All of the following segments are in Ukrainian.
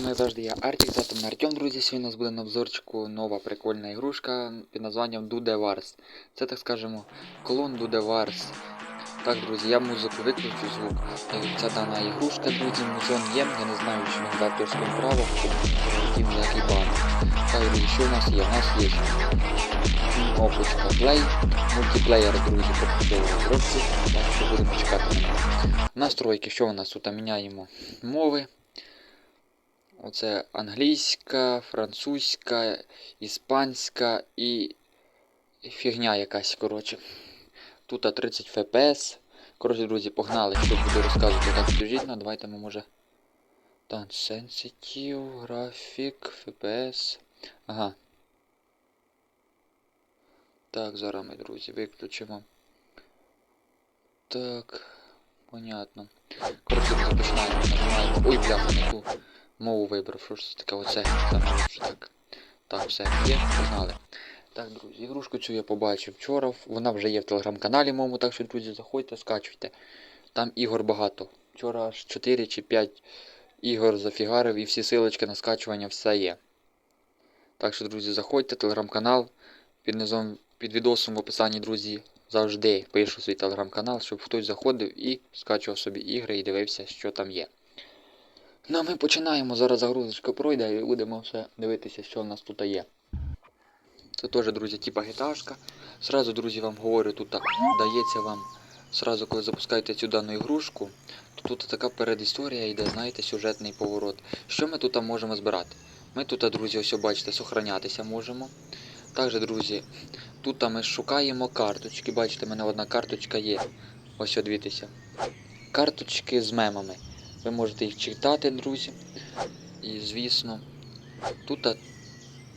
вами як завжди я Артік, звати мене Артем, друзі. Сьогодні у нас буде на обзорчику нова прикольна ігрушка під названням Dude Wars. Це так скажемо колон Dude Wars. Так, друзі, я музику виключу звук. Е, Ця дана ігрушка, друзі, музон є. Я не знаю, чи він за авторським правом, яким ніякий бан. Так, друзі, що у нас є? У нас є кнопочка Play, мультиплеєр, друзі, в розробці, так що будемо чекати. Настройки, що у нас тут? Міняємо мови. Оце англійська, французька, іспанська і фігня якась, коротше. Тут 30 FPS. Коротше, друзі, погнали, що буду розказувати так підождіть, давайте ми може. Sensitive, графік, FPS. Ага. Так, зараз ми, друзі, виключимо. Так, понятно. Коротше, починаємо. Ой, бляха, не мову вибрав. Що ж таке? Оце. Так. Так, все, є, погнали. Так, друзі, ігрушку цю я побачив вчора. Вона вже є в телеграм-каналі моєму, так що, друзі, заходьте, скачуйте. Там ігор багато. Вчора аж 4 чи 5 ігор зафігарив і всі силочки на скачування все є. Так що, друзі, заходьте, телеграм-канал. Під низом, під відосом в описанні, друзі, завжди пишу свій телеграм-канал, щоб хтось заходив і скачував собі ігри і дивився, що там є. Ну а ми починаємо. Зараз загрузочка пройде і будемо все дивитися, що в нас тут є. Це теж, друзі, типа гіташка. Сразу, друзі, вам говорю, тут так дається вам, сразу, коли запускаєте цю дану ігрушку, то тут така передісторія йде, знаєте, сюжетний поворот. Що ми тут можемо збирати? Ми тут, друзі, ось бачите, сохранятися можемо. Також, друзі, тут ми шукаємо карточки. Бачите, в мене одна карточка є. Ось дивіться. Карточки з мемами. Ви можете їх читати, друзі. І, звісно, тут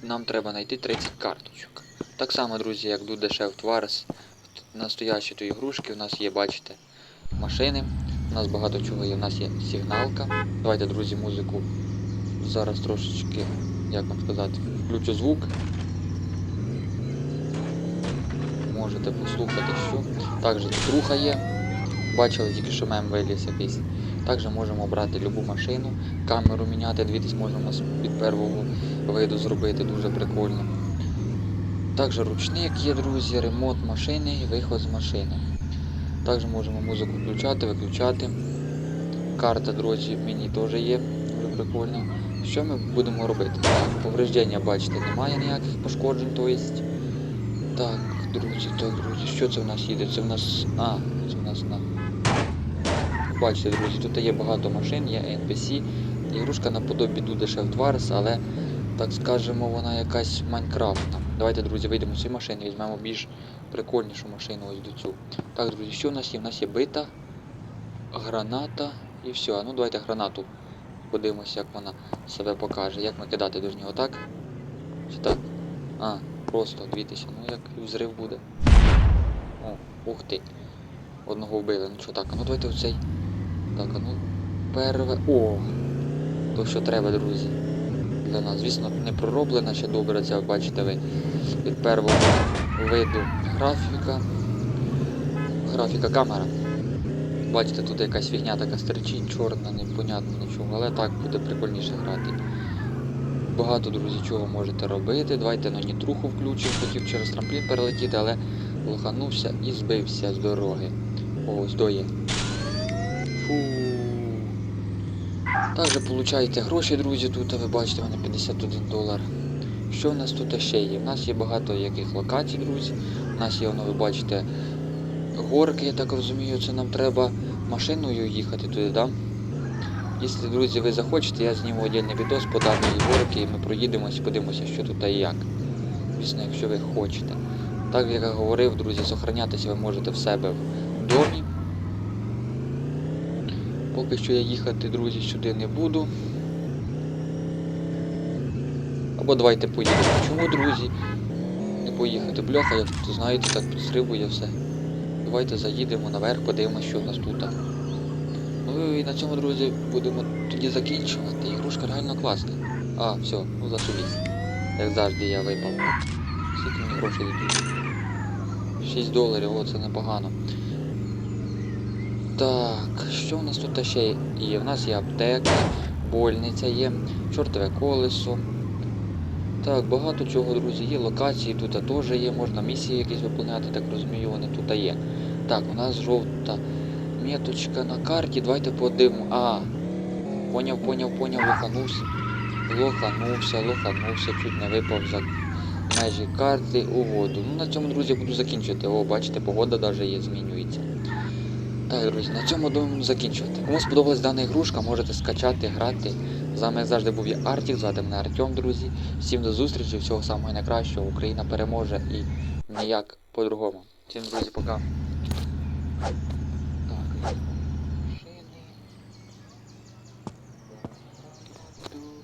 нам треба знайти 30 карточок. Так само, друзі, як Dude Chef Wars, настоящі то ігрушки, у нас є, бачите, машини. У нас багато чого є. У нас є сигналка. Давайте, друзі, музику зараз трошечки, як вам сказати, включу звук. Можете послухати, що. Також труха є. Бачили тільки, що мем виліз якийсь. Також можемо брати любу машину, камеру міняти, дивитись можемо від первого виду зробити, дуже прикольно. Також ручник є, друзі, ремонт машини і виход з машини. Також можемо музику включати, виключати. Карта, друзі, мені теж є, дуже прикольно. Що ми будемо робити? Повреждення, бачите, немає ніяких пошкоджень, то есть. Так, друзі, так, друзі, що це в нас їде? Це в нас... А, це в нас на... Бачите, друзі, тут є багато машин, є NPC. Ігрушка наподобі Chef Wars, але, так скажемо, вона якась майнкрафтна. Давайте, друзі, вийдемо з цієї машини, візьмемо більш прикольнішу машину ось до цю. Так, друзі, що у нас є? У нас є бита, граната і все. Ну давайте гранату подивимося, як вона себе покаже. Як ми кидати до нього, так? Чи так? А, просто дивіться, ну як взрив буде. О, ух ти. Одного вбили, ну що так, ну давайте оцей. Так, а ну перве. О! То що треба, друзі. Для нас. Звісно, не пророблена ще добре, це бачите ви від первого виду графіка. Графіка камера. Бачите, тут якась фігня така стерчить, чорна, непонятно нічого, але так буде прикольніше грати. Багато, друзі, чого можете робити. Давайте ну, нітруху включимо, хотів через трамплін перелетіти, але лоханувся і збився з дороги. О, ось до є. Фу. Також получаєте гроші, друзі, тут ви бачите, мене 51 долар. Що в нас тут ще є? У нас є багато яких локацій, друзі. У нас є, воно, ви бачите, горки, я так розумію, це нам треба машиною їхати туди, да? Якщо, друзі, ви захочете, я зніму отдельний відос по даної горки і ми проїдемось, подивимося, що тут і як. Звісно, якщо ви хочете. Так як я говорив, друзі, сохранятися ви можете в себе в домі. Поки що я їхати, друзі, сюди не буду. Або давайте поїдемо. Чому, друзі? Не поїхати? Бляха, я тут, знаєте, так підстрибує все. Давайте заїдемо наверх, подивимося, що в нас тут. Ну і на цьому, друзі, будемо тоді закінчувати. Ігрушка реально класна. А, все, ну зашибісь. Як завжди я випав. Скільки мені грошей йдуть? 6 доларів, о, це непогано. Так, що в нас тут ще є? У нас є аптека, уборбольниця є, чортове колесо. Так, багато чого, друзі, є локації, тут теж є, можна місії якісь виконати, так розумію, вони тут є. Так, у нас жовта меточка на карті, давайте подивимо. А, поняв, поняв, поняв, лоханувся. Лоханувся, лоханувся, чуть не випав за межі карти у воду. Ну на цьому, друзі, буду закінчувати. О, бачите, погода навіть є, змінюється. Так, друзі, на цьому будемо закінчувати. Кому сподобалась дана ігрушка, можете скачати, грати. З вами завжди був я Артік, звати мене Артем, друзі. Всім до зустрічі, всього самого найкращого. Україна переможе і ніяк по-другому. Всім, друзі, пока.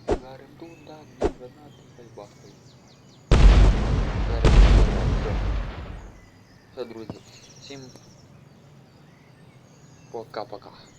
Гарем туди, гранати, хай бахають. Все, друзі. Всім пока-пока.